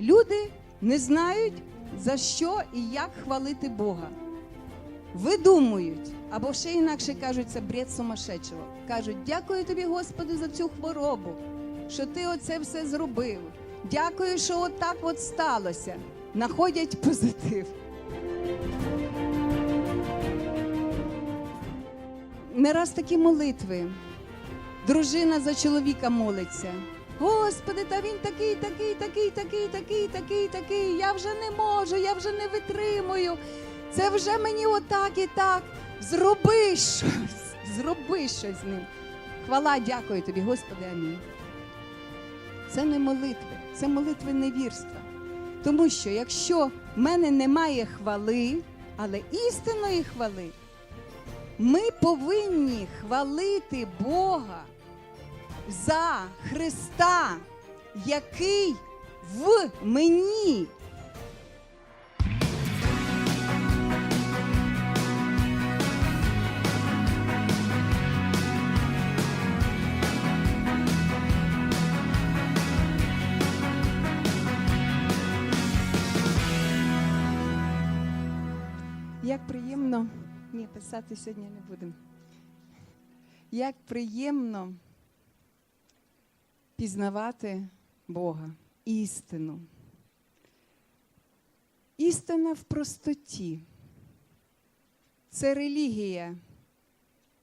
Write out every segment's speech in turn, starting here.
Люди не знають, за що і як хвалити Бога. Видумують, або ще інакше кажуть, це бред сумасшедшого. Кажуть, дякую тобі, Господи, за цю хворобу, що ти оце все зробив. Дякую, що отак от сталося. Находять позитив. Не раз такі молитви. Дружина за чоловіка молиться. Господи, та він такий, такий, такий, такий, такий, такий, такий. Я вже не можу, я вже не витримую. Це вже мені отак і так. Зроби щось, зроби щось з ним. Хвала, дякую тобі, Господи, амінь. Це не молитви, це молитви невірства. Тому що якщо в мене немає хвали, але істинної хвали, ми повинні хвалити Бога за Христа, який в мені. Як приємно, ні, писати сьогодні не будемо. Як приємно пізнавати Бога, істину. Істина в простоті. Це релігія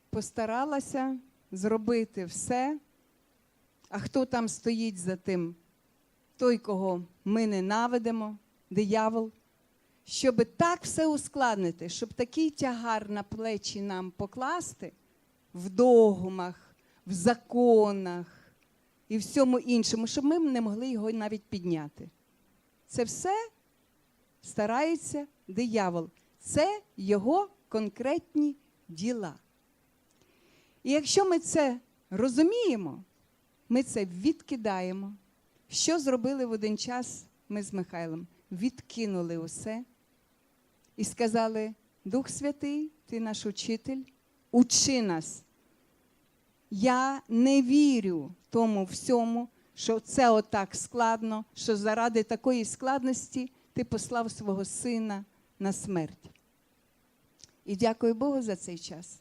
постаралася зробити все, а хто там стоїть за тим? Той, кого ми ненавидимо, диявол, щоб так все ускладнити, щоб такий тягар на плечі нам покласти в догмах, в законах і всьому іншому, щоб ми не могли його навіть підняти. Це все старається диявол. Це його конкретні діла. І якщо ми це розуміємо, ми це відкидаємо. Що зробили в один час ми з Михайлом? Відкинули усе і сказали: Дух Святий, ти наш учитель, учи нас. Я не вірю тому всьому, що це отак складно, що заради такої складності ти послав свого сина на смерть. І дякую Богу за цей час.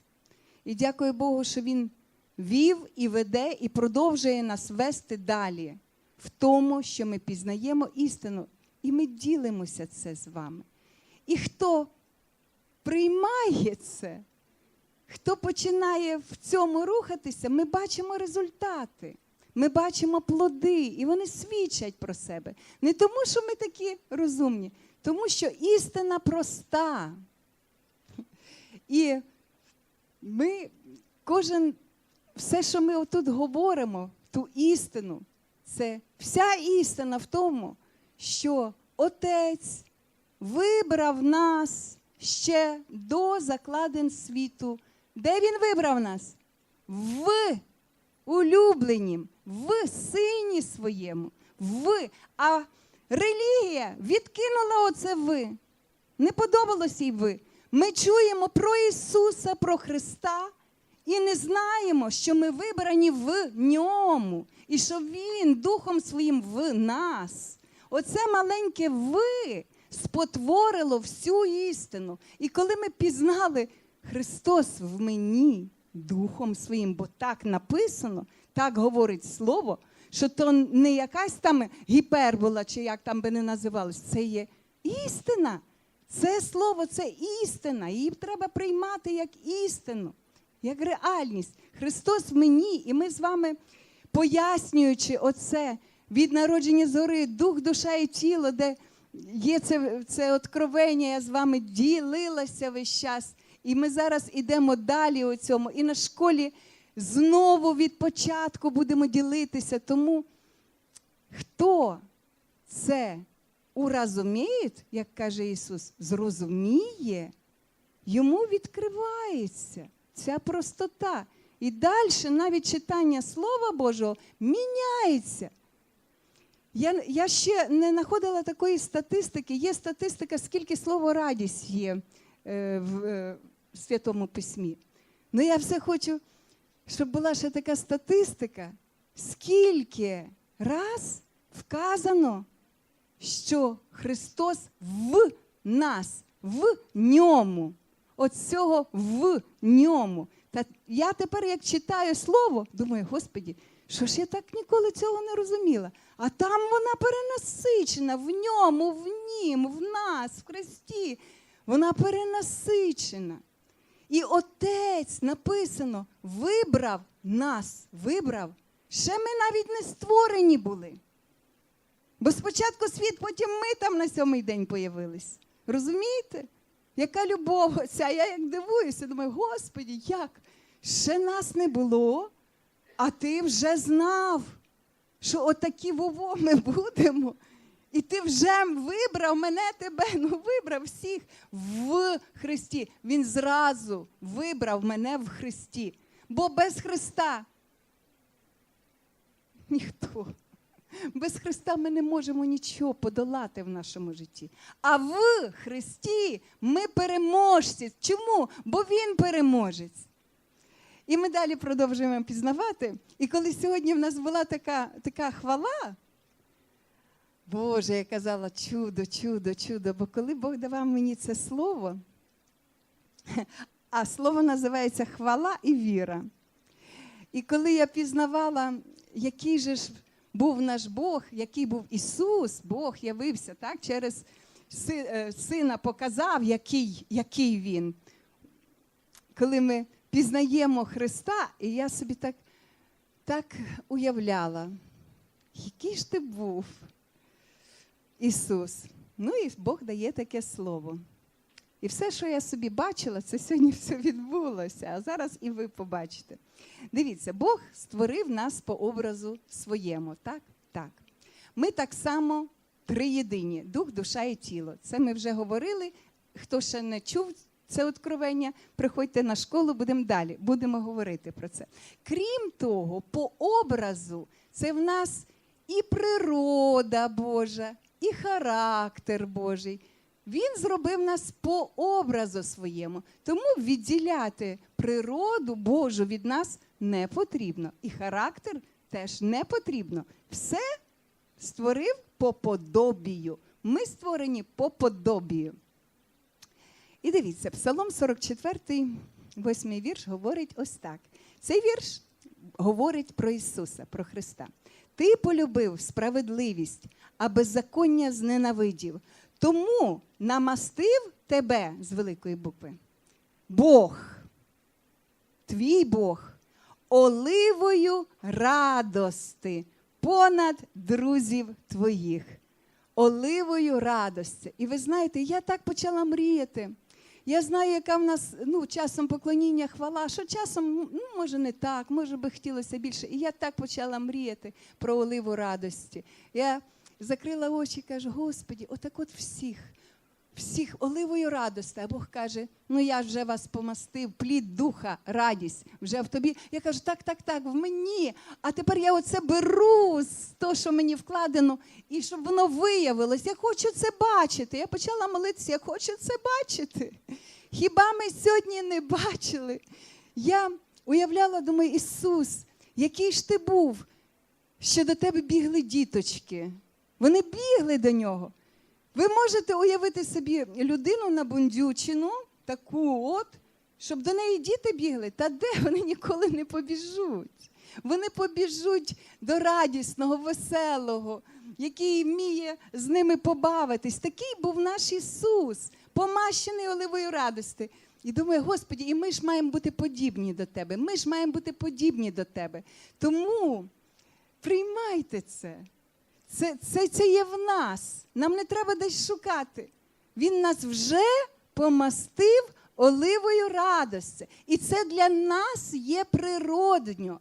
І дякую Богу, що Він вів і веде, і продовжує нас вести далі в тому, що ми пізнаємо істину, і ми ділимося це з вами. І хто приймає це, хто починає в цьому рухатися, ми бачимо результати. Ми бачимо плоди, і вони свідчать про себе. Не тому, що ми такі розумні, тому що істина проста. І ми, кожен, все, що ми отут говоримо, ту істину, це вся істина в тому, що Отець вибрав нас ще до закладин світу. Де він вибрав нас? В улюбленім, в сині своєму, в. А релігія відкинула оце ви. Не подобалось їй ви. Ми чуємо про Ісуса, про Христа і не знаємо, що ми вибрані в ньому, і що Він Духом Своїм в нас. Оце маленьке ви спотворило всю істину. І коли ми пізнали Христос в мені Духом Своїм, бо так написано, так говорить Слово, що то не якась там гіпербола, чи як там би не називалось, це є істина. Це слово це істина. Її треба приймати як істину, як реальність. Христос в мені, і ми з вами, пояснюючи оце від народження зори, дух, душа і тіло, де є це, це откровення, я з вами ділилася весь час. І ми зараз йдемо далі у цьому. І на школі знову від початку будемо ділитися. Тому хто це уразуміє, як каже Ісус, зрозуміє, йому відкривається ця простота. І далі навіть читання Слова Божого міняється. Я, я ще не знаходила такої статистики. Є статистика, скільки слово радість є е, е, в Святому Письмі. Ну я все хочу, щоб була ще така статистика, скільки раз вказано, що Христос в нас, в ньому. От цього в ньому. Та я тепер, як читаю слово, думаю, Господі, що ж я так ніколи цього не розуміла? А там вона перенасичена в ньому, в нім, в нас, в Христі. Вона перенасичена. І Отець написано, вибрав нас, вибрав. Ще ми навіть не створені були. Бо спочатку світ, потім ми там на сьомий день появились. Розумієте? Яка любов ця? Я як дивуюся, думаю, Господі, як? Ще нас не було, а ти вже знав, що отакі вово ми будемо. І ти вже вибрав мене, тебе, ну вибрав всіх в Христі. Він зразу вибрав мене в Христі. Бо без Христа ніхто. Без Христа ми не можемо нічого подолати в нашому житті. А в Христі ми переможці. Чому? Бо Він переможець. І ми далі продовжуємо пізнавати. І коли сьогодні в нас була така, така хвала, Боже, я казала, чудо, чудо, чудо. Бо коли Бог давав мені це слово, а слово називається хвала і віра. І коли я пізнавала, який же ж був наш Бог, який був Ісус, Бог явився так, через е, Сина показав, який, який Він. Коли ми пізнаємо Христа, і я собі так, так уявляла, який ж ти був, Ісус. Ну і Бог дає таке слово. І все, що я собі бачила, це сьогодні все відбулося. А зараз і ви побачите. Дивіться, Бог створив нас по образу своєму, так? Так. Ми так само триєдині дух, душа і тіло. Це ми вже говорили. Хто ще не чув це откровення, приходьте на школу, будемо далі. Будемо говорити про це. Крім того, по образу це в нас і природа Божа, і характер Божий. Він зробив нас по образу своєму. Тому відділяти природу Божу від нас не потрібно. І характер теж не потрібно. Все створив по подобію. Ми створені по подобію. І дивіться, Псалом 44, 8 вірш говорить ось так. Цей вірш говорить про Ісуса, про Христа. Ти полюбив справедливість, а беззаконня зненавидів. Тому намастив тебе з великої букви. Бог, твій Бог, оливою радости понад друзів твоїх. Оливою радості. І ви знаєте, я так почала мріяти. Я знаю, яка в нас ну, часом поклоніння хвала, що часом, ну, може, не так, може би хотілося більше. І я так почала мріяти про оливу радості. Я закрила очі і кажу, Господі, отак от всіх, всіх оливою радості. А Бог каже: ну я вже вас помастив, плід духа, радість вже в тобі. Я кажу, так, так, так, в мені. А тепер я оце беру з того, що мені вкладено, і щоб воно виявилось. Я хочу це бачити. Я почала молитися, я хочу це бачити. Хіба ми сьогодні не бачили? Я уявляла, думаю, Ісус, який ж ти був, що до тебе бігли діточки. Вони бігли до нього. Ви можете уявити собі людину набундючену, таку от, щоб до неї діти бігли. Та де вони ніколи не побіжуть? Вони побіжуть до радісного, веселого, який вміє з ними побавитись. Такий був наш Ісус, помащений оливою радости. І думаю, Господі, і ми ж маємо бути подібні до Тебе. Ми ж маємо бути подібні до Тебе. Тому приймайте це. Це, це, це є в нас. Нам не треба десь шукати. Він нас вже помастив оливою радості. І це для нас є природньо.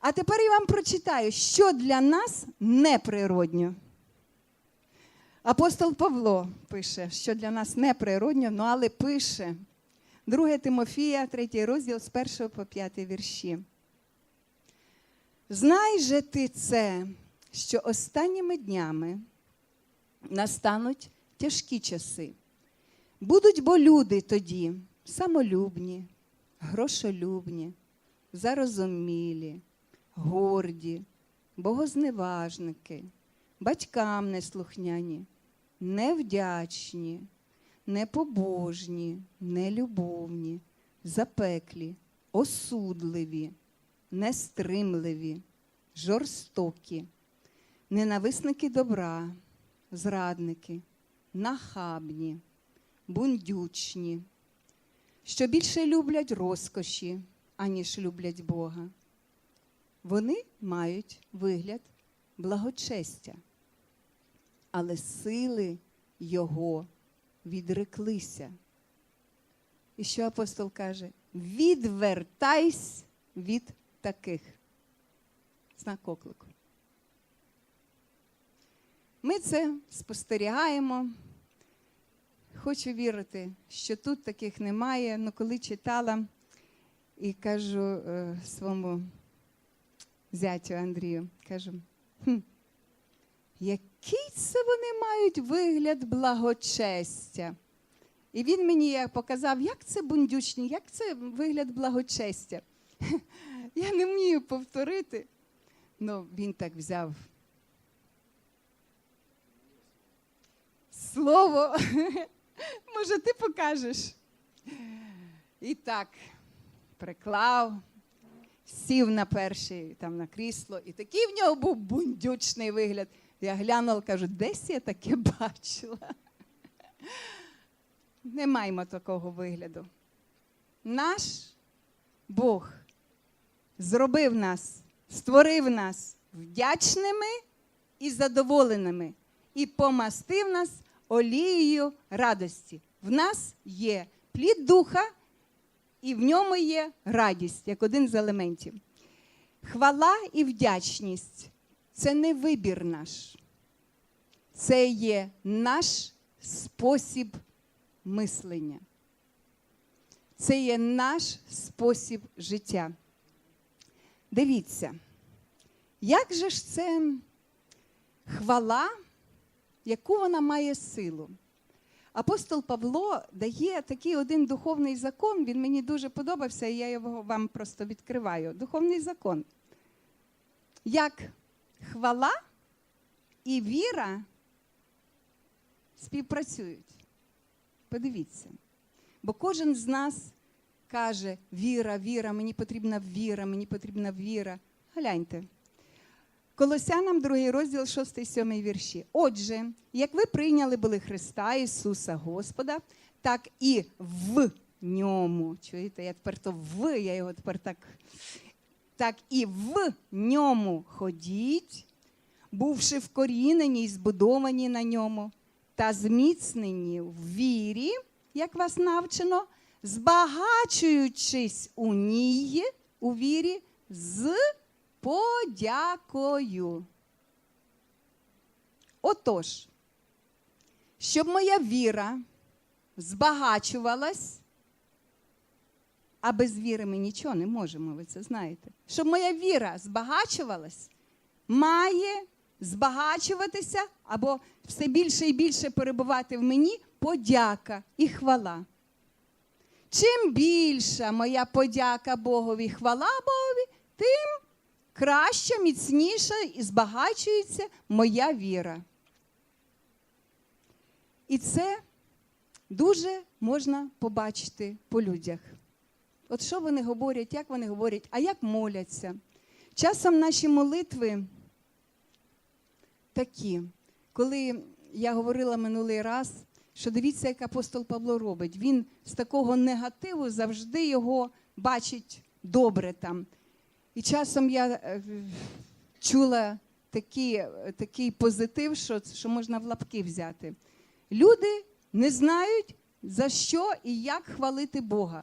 А тепер я вам прочитаю, що для нас неприродньо. Апостол Павло пише, що для нас неприродньо, ну але пише 2 Тимофія, 3 розділ з 1 по 5 вірші. Знай же ти це, що останніми днями настануть тяжкі часи. Будуть бо люди тоді самолюбні, грошолюбні, зарозумілі, горді, богозневажники, батькам неслухняні, невдячні, непобожні, нелюбовні, запеклі, осудливі, нестримливі, жорстокі, ненависники добра, зрадники, нахабні, бундючні, що більше люблять розкоші, аніж люблять Бога. Вони мають вигляд благочестя, але сили Його відреклися. І що апостол каже? Відвертайся від таких. Знак оклику. Ми це спостерігаємо. Хочу вірити, що тут таких немає. Ну, коли читала і кажу е, своєму зятю Андрію, кажу, хм, який це вони мають вигляд благочестя? І він мені показав, як це бундючні, як це вигляд благочестя. Я не вмію повторити. Ну, він так взяв слово. Може, ти покажеш? І так, приклав, сів на перший там на крісло, і такий в нього був бундючний вигляд. Я глянула, кажу, десь я таке бачила. Не маємо такого вигляду. Наш Бог зробив нас, створив нас вдячними і задоволеними, і помастив нас олією радості. В нас є плід духа, і в ньому є радість, як один з елементів. Хвала і вдячність це не вибір наш, це є наш спосіб мислення. Це є наш спосіб життя. Дивіться, як же ж це хвала, яку вона має силу? Апостол Павло дає такий один духовний закон, він мені дуже подобався, і я його вам просто відкриваю. Духовний закон. Як хвала і віра співпрацюють. Подивіться. Бо кожен з нас каже: віра, віра, мені потрібна віра, мені потрібна віра. Гляньте. Колосянам, другий розділ, 6-7 вірші. Отже, як ви прийняли були Христа Ісуса Господа, так і в ньому. Чуєте, я тепер то в, я його тепер так. Так і в ньому ходіть, бувши вкорінені і збудовані на ньому, та зміцнені в вірі, як вас навчено, збагачуючись у ній, у вірі, з подякою. Отож, щоб моя віра збагачувалась, а без віри ми нічого не можемо, ви це знаєте. Щоб моя віра збагачувалась, має збагачуватися або все більше і більше перебувати в мені подяка і хвала. Чим більша моя подяка Богові, хвала Богові, тим краща, міцніша і збагачується моя віра. І це дуже можна побачити по людях. От що вони говорять, як вони говорять, а як моляться. Часом наші молитви такі, коли я говорила минулий раз, що дивіться, як апостол Павло робить. Він з такого негативу завжди його бачить добре там. І часом я е, чула такий, такий позитив, що, що можна в лапки взяти. Люди не знають, за що і як хвалити Бога.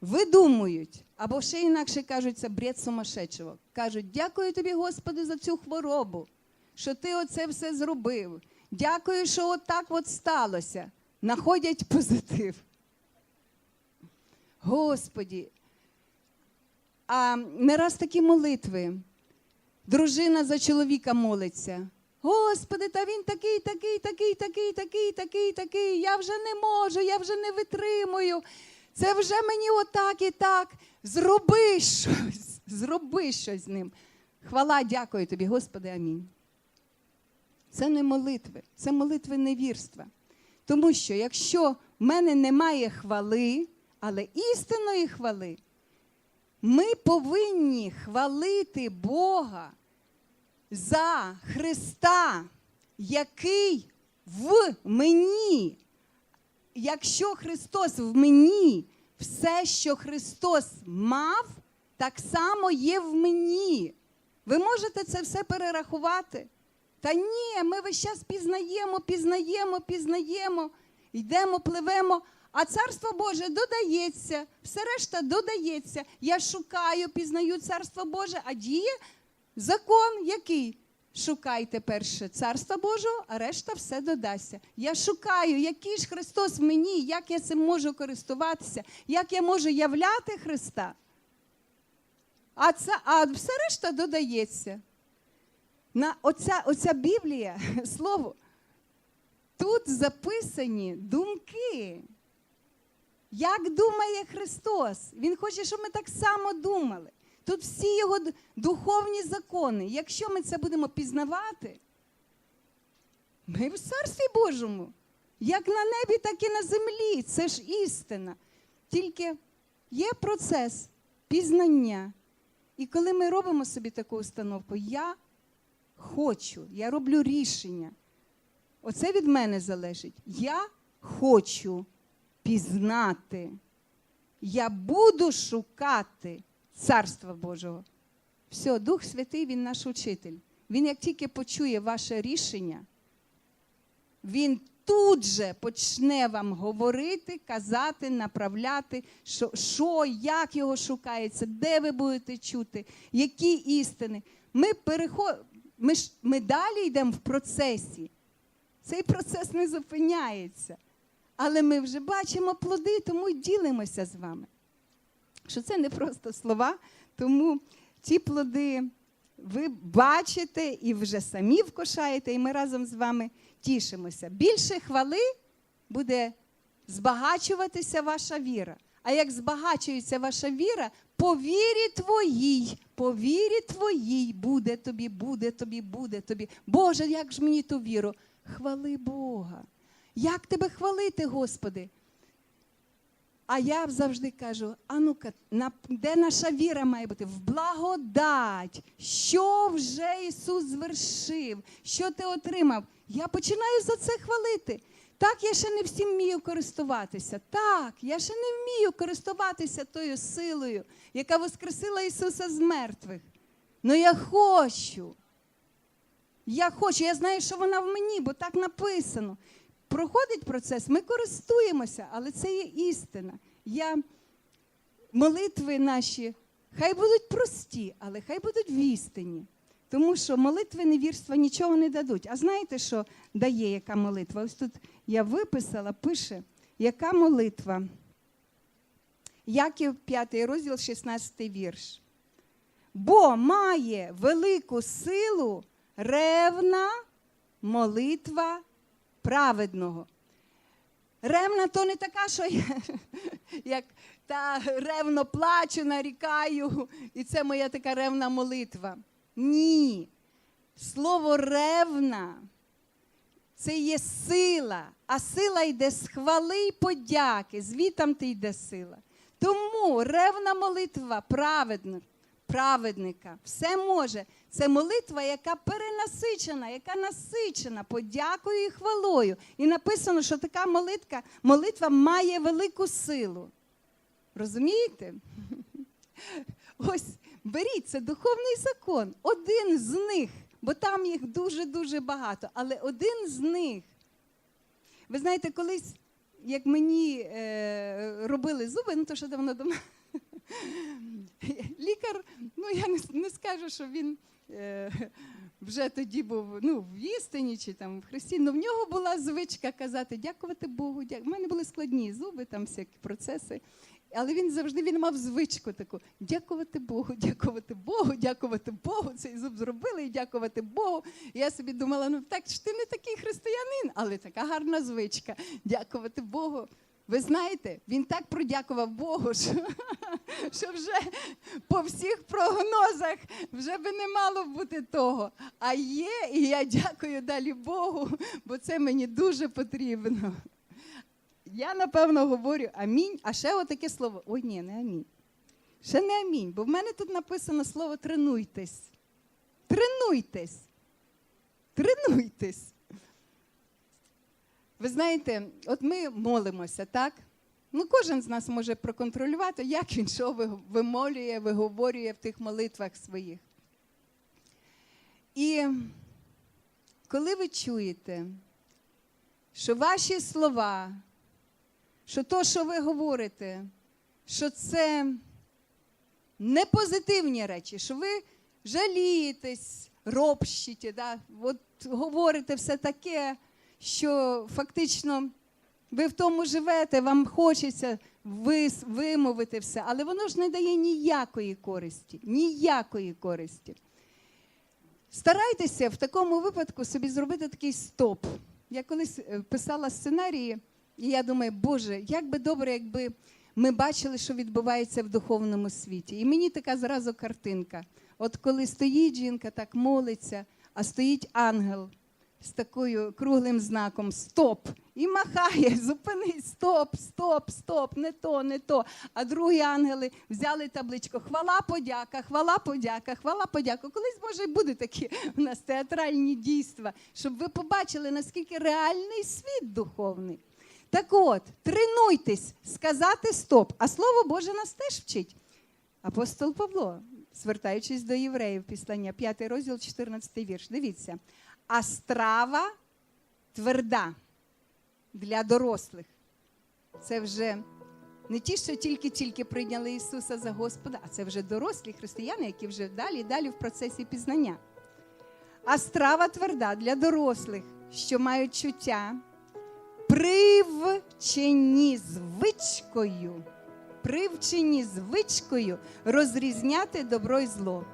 Видумують, або ще інакше кажуть, це бред сумасшедшого. Кажуть, дякую тобі, Господи, за цю хворобу, що ти оце все зробив. Дякую, що отак от сталося. Находять позитив. Господі. А не раз такі молитви. Дружина за чоловіка молиться. Господи, та він такий, такий, такий, такий, такий, такий, такий. Я вже не можу, я вже не витримую. Це вже мені отак і так. Зроби щось, зроби щось з ним. Хвала, дякую тобі, Господи, амінь. Це не молитви, це молитви невірства. Тому що якщо в мене немає хвали, але істинної хвали, ми повинні хвалити Бога за Христа, який в мені. Якщо Христос в мені, все, що Христос мав, так само є в мені. Ви можете це все перерахувати? Та ні, ми весь час пізнаємо, пізнаємо, пізнаємо, йдемо, пливемо. А царство Боже додається, все решта додається. Я шукаю, пізнаю царство Боже, а діє закон який? Шукайте перше царство Божого, а решта все додасться. Я шукаю, який ж Христос в мені, як я цим можу користуватися, як я можу являти Христа. А, це, а все решта додається. На оця, оця Біблія, слово, тут записані думки. Як думає Христос? Він хоче, щоб ми так само думали. Тут всі його духовні закони. Якщо ми це будемо пізнавати, ми в Царстві Божому. Як на небі, так і на землі. Це ж істина. Тільки є процес пізнання. І коли ми робимо собі таку установку, я хочу, я роблю рішення. Оце від мене залежить. Я хочу пізнати. Я буду шукати Царства Божого. Все, Дух Святий, Він наш учитель. Він як тільки почує ваше рішення, він тут же почне вам говорити, казати, направляти, що, що як його шукається, де ви будете чути, які істини. Ми, переход... ми, ж... ми далі йдемо в процесі. Цей процес не зупиняється. Але ми вже бачимо плоди, тому й ділимося з вами. Що це не просто слова, тому ті плоди ви бачите і вже самі вкушаєте, і ми разом з вами тішимося. Більше хвали буде збагачуватися ваша віра. А як збагачується ваша віра, по вірі твоїй, по вірі твоїй буде тобі, буде тобі, буде тобі. Боже, як ж мені ту віру? Хвали Бога. Як тебе хвалити, Господи? А я завжди кажу: а ну-ка, де наша віра має бути? В благодать. Що вже Ісус звершив? Що ти отримав? Я починаю за це хвалити. Так, я ще не всім вмію користуватися. Так, я ще не вмію користуватися тою силою, яка воскресила Ісуса з мертвих. Ну я хочу. Я хочу, я знаю, що вона в мені, бо так написано. Проходить процес, ми користуємося, але це є істина. Я... Молитви наші хай будуть прості, але хай будуть вістині. Тому що молитви невірства нічого не дадуть. А знаєте, що дає яка молитва? Ось тут я виписала, пише, яка молитва. Яків 5 розділ, 16 вірш. Бо має велику силу ревна молитва праведного. Ревна то не така, що я як та ревно плачу, нарікаю, і це моя така ревна молитва. Ні. Слово ревна це є сила, а сила йде з хвали й подяки, звітам ти йде сила. Тому ревна молитва праведника все може. Це молитва, яка перенасичена, яка насичена подякою і хвалою. І написано, що така молитва, молитва має велику силу. Розумієте? Ось беріть це духовний закон. Один з них, бо там їх дуже-дуже багато, але один з них. Ви знаєте, колись, як мені е, робили зуби, ну то що давно дома. Лікар, ну я не, не скажу, що він вже тоді був ну, в істині чи там в Христі, але в нього була звичка казати дякувати Богу. Дя... У мене були складні зуби, там всякі процеси. Але він завжди він мав звичку таку: дякувати Богу, дякувати Богу, дякувати Богу. Цей зуб зробили і дякувати Богу. Я собі думала, ну так ж ти не такий християнин, але така гарна звичка. Дякувати Богу. Ви знаєте, він так продякував Богу, що, що вже по всіх прогнозах вже би не мало бути того. А є, і я дякую далі Богу, бо це мені дуже потрібно. Я напевно говорю амінь, а ще отаке слово. Ой, ні, не амінь. Ще не амінь, бо в мене тут написано слово тренуйтесь. Тренуйтесь. Тренуйтесь. Ви знаєте, от ми молимося, так? Ну, кожен з нас може проконтролювати, як він що вимолює, виговорює в тих молитвах своїх. І коли ви чуєте, що ваші слова, що то, що ви говорите, що це не позитивні речі, що ви жалієтесь, ропщите, да? от говорите все таке, що фактично ви в тому живете, вам хочеться вимовити все, але воно ж не дає ніякої користі, ніякої користі. Старайтеся в такому випадку собі зробити такий стоп. Я колись е, писала сценарії, і я думаю, Боже, як би добре, якби ми бачили, що відбувається в духовному світі. І мені така зразу картинка. От коли стоїть жінка, так молиться, а стоїть ангел з такою круглим знаком Стоп! І махає, зупинись, стоп, стоп, стоп, не то, не то. А другі ангели взяли табличку Хвала, подяка, хвала, подяка, хвала, подяка. Колись, може, і буде такі у нас театральні дійства, щоб ви побачили, наскільки реальний світ духовний. Так от, тренуйтесь сказати стоп. А слово Боже нас теж вчить. Апостол Павло, звертаючись до євреїв, післання, 5 розділ, 14 вірш. Дивіться. А страва тверда для дорослих. Це вже не ті, що тільки-тільки прийняли Ісуса за Господа, а це вже дорослі християни, які вже далі і далі в процесі пізнання. А страва тверда для дорослих, що мають чуття, привчені звичкою, привчені звичкою розрізняти добро і зло.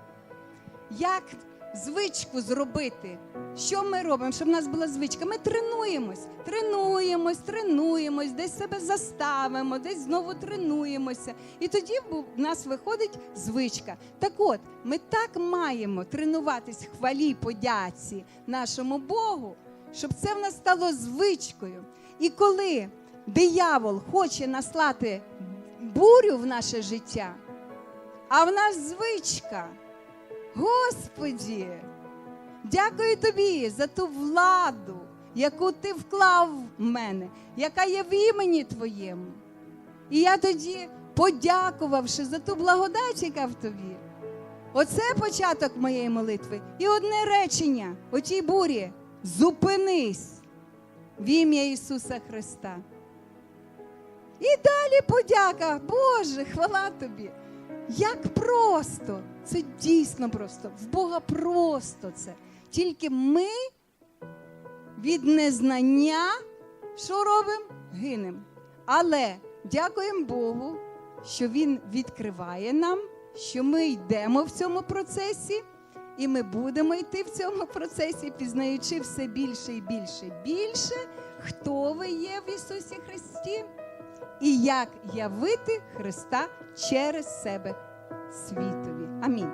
Як звичку зробити? Що ми робимо, щоб в нас була звичка? Ми тренуємось, тренуємось, тренуємось, десь себе заставимо, десь знову тренуємося. І тоді в нас виходить звичка. Так от, ми так маємо тренуватись хвалі, подяці нашому Богу, щоб це в нас стало звичкою. І коли диявол хоче наслати бурю в наше життя, а в нас звичка. Господі, дякую тобі за ту владу, яку ти вклав в мене, яка є в імені Твоєму. І я тоді, подякувавши за ту благодать, яка в тобі. Оце початок моєї молитви. І одне речення у тій бурі: зупинись в ім'я Ісуса Христа. І далі подяка, Боже, хвала тобі. Як просто, це дійсно просто. В Бога просто це. Тільки ми від незнання що робимо? Гинемо. Але дякуємо Богу, що Він відкриває нам, що ми йдемо в цьому процесі, і ми будемо йти в цьому процесі, пізнаючи все більше і більше більше, хто ви є в Ісусі Христі і як явити Христа через себе світові. Amém.